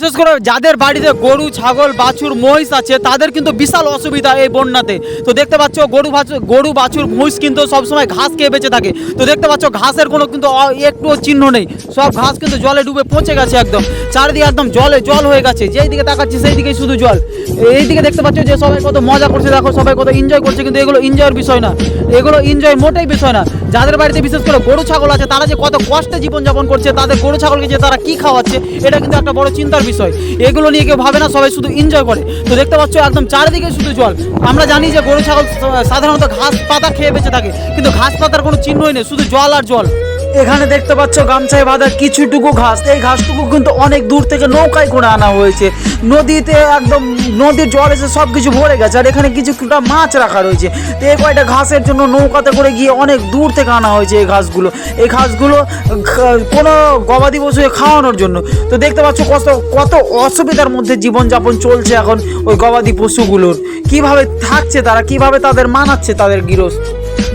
বিশেষ করে যাদের বাড়িতে গরু, ছাগল, বাছুর, মহিষ আছে, তাদের কিন্তু বিশাল অসুবিধা এই বন্যাতে। তো দেখতে পাচ্ছ, গরু গরু, বাছুর, মহিষ কিন্তু সবসময় ঘাস খেয়ে বেঁচে থাকে। তো দেখতে পাচ্ছ, ঘাসের কোনো কিন্তু একটুও চিহ্ন নেই। সব ঘাস কিন্তু জলে ডুবে পচে গেছে একদম। চারিদিকে একদম জলে, জল হয়ে গেছে। যেই দিকে তাকাচ্ছি সেই দিকেই শুধু জল। এই দিকে দেখতে পাচ্ছ যে সবাই কত মজা করছে, দেখো সবাই কত এনজয় করছে, কিন্তু এগুলো এনজয়ের বিষয় না। এগুলো এনজয় মোটেই বিষয় না। যাদের বাড়িতে বিশেষ করে গরু, ছাগল আছে, তারা যে কত কষ্টে জীবনযাপন করছে, তাদের গরু, ছাগলকে যে তারা কি খাওয়াচ্ছে, এটা কিন্তু একটা বড় চিন্তার বিষয়। এগুলো নিয়ে কেউ ভাবে না, সবাই শুধু এনজয় করে। তো দেখতে পাচ্ছ, একদম চারিদিকে শুধু জল। আমরা জানি যে গরু, ছাগল, সাধারণত ঘাস পাতা খেয়ে বেঁচে থাকে। কিন্তু ঘাস পাতার কোনো চিহ্নই নেই, শুধু জল আর জল। এখানে দেখতে পাচ্ছ গামছায় বাঁধা কিছুটুকু ঘাস। এই ঘাসটুকু কিন্তু অনেক দূর থেকে নৌকায় করে আনা হয়েছে। নদীতে একদম নদীর জল এসে সব কিছু ভরে গেছে, আর এখানে কিছুটা মাছ রাখা রয়েছে। তো এই কয়টা ঘাসের জন্য নৌকাতে করে গিয়ে অনেক দূর থেকে আনা হয়েছে এই ঘাসগুলো। এই ঘাসগুলো কোনো গবাদি পশুকে খাওয়ানোর জন্য। তো দেখতে পাচ্ছ কত কত অসুবিধার মধ্যে জীবনযাপন চলছে এখন ওই গবাদি পশুগুলোর। কীভাবে থাকছে তারা, কীভাবে তাদের মানাচ্ছে তাদের গৃহস্থ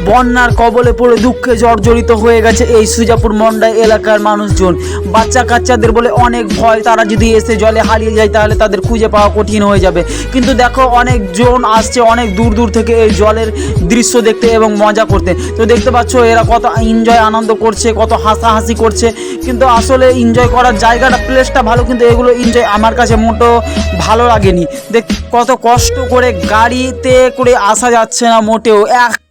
বন্যার কবলে পড়ে দুঃখে জর্জরিত হয়ে গেছে এই সুজাপুর মন্ডা এলাকার মানুষজন। বাচ্চা কাচ্চাদের বলে অনেক ভয়, তারা যদি এসে জলে হারিয়ে যায় তাহলে তাদের খুঁজে পাওয়া কঠিন হয়ে যাবে। কিন্তু দেখো, অনেকজন আসছে অনেক দূর দূর থেকে এই জলের দৃশ্য দেখতে এবং মজা করতে। তো দেখতে পাচ্ছ, এরা কত এনজয় আনন্দ করছে, কত হাসাহাসি করছে। কিন্তু আসলে এনজয় করার জায়গাটা প্লেসটা ভালো, কিন্তু এগুলো এনজয় আমার কাছে মোটো ভালো লাগেনি। দেখ, কত কষ্ট করে গাড়িতে করে আসা যাচ্ছে না মোটেও।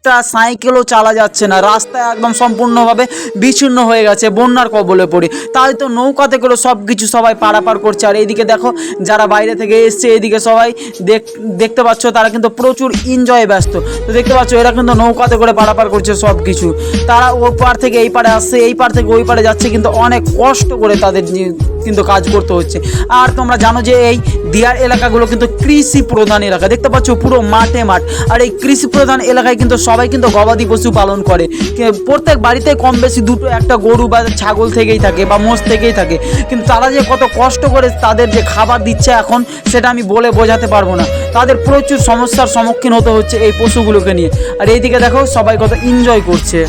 একটা সাইকেলও চালা যাচ্ছে না। রাস্তা একদম সম্পূর্ণভাবে বিচ্ছিন্ন হয়ে গেছে, বন্যার কবলে পড়ে। তাই তো নৌকাতে করে সব কিছু সবাই পারাপার করছে। আর এইদিকে দেখো, যারা বাইরে থেকে এসছে এইদিকে সবাই দেখ, দেখতে পাচ্ছ, তারা কিন্তু প্রচুর এনজয়ে ব্যস্ত। তো দেখতে পাচ্ছ, এরা কিন্তু নৌকাতে করে পারাপার করছে সব কিছু তারা ও পার থেকে এই পারে আসছে, এই পার থেকে ওই পারে যাচ্ছে, কিন্তু অনেক কষ্ট করে তাদের কিন্তু কাজ করতে হচ্ছে। আর তোমরা জানো যে এই দিয়ার এলাকাগুলো কিন্তু কৃষি প্রধান এলাকা। দেখতে পাচ্ছ পুরো মাঠে মাঠ। আর এই কৃষি প্রধান এলাকায় কিন্তু সবাই কিন্তু গবাদি পশু পালন করে। প্রত্যেক বাড়িতে কম বেশি দুটো একটা গরু বা ছাগল থেকেই থাকে বা মোষ থেকেই থাকে। কিন্তু তারা যে কত কষ্ট করে তাদের যে খাবার দিচ্ছে এখন, সেটা আমি বলে বোঝাতে পারব না। তাদের প্রচুর সমস্যার সম্মুখীন হতে হচ্ছে এই পশুগুলোকে নিয়ে। আর এইদিকে দেখো সবাই কত এনজয় করছে।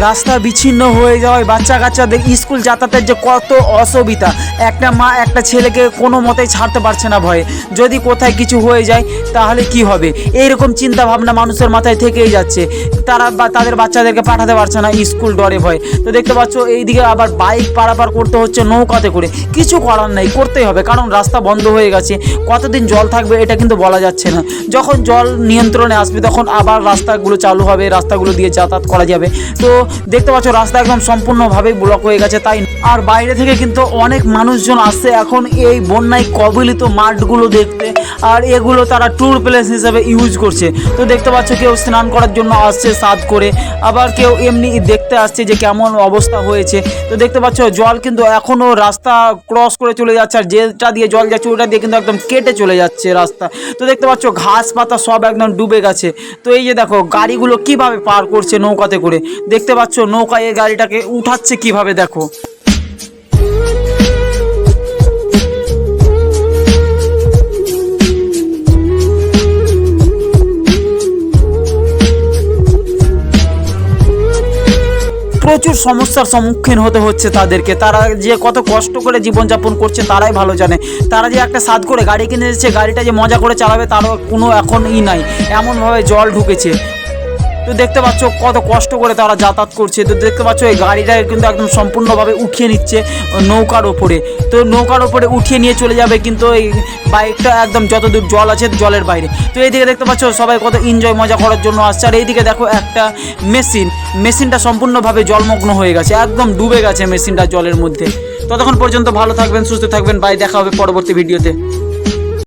রাস্তা বিচ্ছিন্ন হয়ে যাওয়ায় বাচ্চা কাচ্চাদের স্কুল যাতায়াতের যে কত অসুবিধা। একটা মা একটা ছেলেকে কোনো মতেই ছাড়তে পারছে না ভয়ে। যদি কোথায় কিছু হয়ে যায়, তাহলে কি হবে? এইরকম চিন্তা ভাবনা মানুষের মাথায় থেকেই যাচ্ছে। তারা বা তাদের বাচ্চাদেরকে পাঠাতে পারছে না স্কুল ডরে ভয়ে। তো দেখতে পাচ্ছ, এইদিকে আবার বাইক পারাপার করতে হচ্ছে নৌকাতে করে। কিছু করার নাই, করতেই হবে। কারণ রাস্তা বন্ধ হয়ে গেছে। কতদিন জল থাকবে এটা কিন্তু বলা যাচ্ছে না। যখন জল নিয়ন্ত্রণে আসবে, তখন আবার রাস্তাগুলো চালু হবে, রাস্তাগুলো দিয়ে যাতায়াত করা যাবে। তো দেখতে পাচ্ছ, রাস্তা একদম সম্পূর্ণভাবে ব্লক হয়ে গেছে, তাই আর বাইরে থেকে কিন্তু অনেক মানুষজন আসছে এখন এই বন্যায় কবলিত মাঠগুলো দেখতে, আর এগুলো তারা ট্যুর প্লেস হিসেবে ইউজ করছে। তো দেখতে পাচ্ছ, কেউ স্নান করার জন্য আসছে সাদ করে, আবার কেউ এমনি দেখতে আসছে যে কেমন অবস্থা হয়েছে। তো দেখতে পাচ্ছ, জল কিন্তু এখনও রাস্তা ক্রস করে চলে যাচ্ছে, আর যেটা দিয়ে জল যাচ্ছে, ওটা দিয়ে কিন্তু একদম কেটে চলে যাচ্ছে রাস্তা। তো দেখতে পাচ্ছ ঘাস পাতা সব একদম ডুবে গেছে। তো এই যে দেখো, গাড়িগুলো কীভাবে পার করছে নৌকাতে করে, দেখতে পাচ্ছ নৌকায় এই গাড়িটাকে উঠাচ্ছে কীভাবে দেখো? প্রচুর সমস্যার সম্মুখীন হতে হচ্ছে তাদেরকে। তারা যে কত কষ্ট করে জীবনযাপন করছে তারাই ভালো জানে। তারা যে একটা সাদ করে গাড়ি কিনে দিচ্ছে, গাড়িটা যে মজা করে চালাবে তারও কোনো এখন ই নাই। এমনভাবে জল ঢুকেছে। তো দেখতে পাচ্ছ কত কষ্ট করে তারা যাতায়াত করছে। তো দেখতে পাচ্ছ এই গাড়িটা কিন্তু একদম সম্পূর্ণভাবে উঠিয়ে নিচ্ছে নৌকার ওপরে। তো নৌকার ওপরে উঠিয়ে নিয়ে চলে যাবে কিন্তু এই বাইকটা একদম যতদূর জল আছে জলের বাইরে। তো এইদিকে দেখতে পাচ্ছ সবাই কত এনজয় মজা করার জন্য আসছে। আর এইদিকে দেখো একটা মেশিন মেশিনটা সম্পূর্ণভাবে জলমগ্ন হয়ে গেছে, একদম ডুবে গেছে মেশিনটা জলের মধ্যে। ততক্ষণ পর্যন্ত ভালো থাকবেন, সুস্থ থাকবেন। বাই দেখা হবে পরবর্তী ভিডিওতে।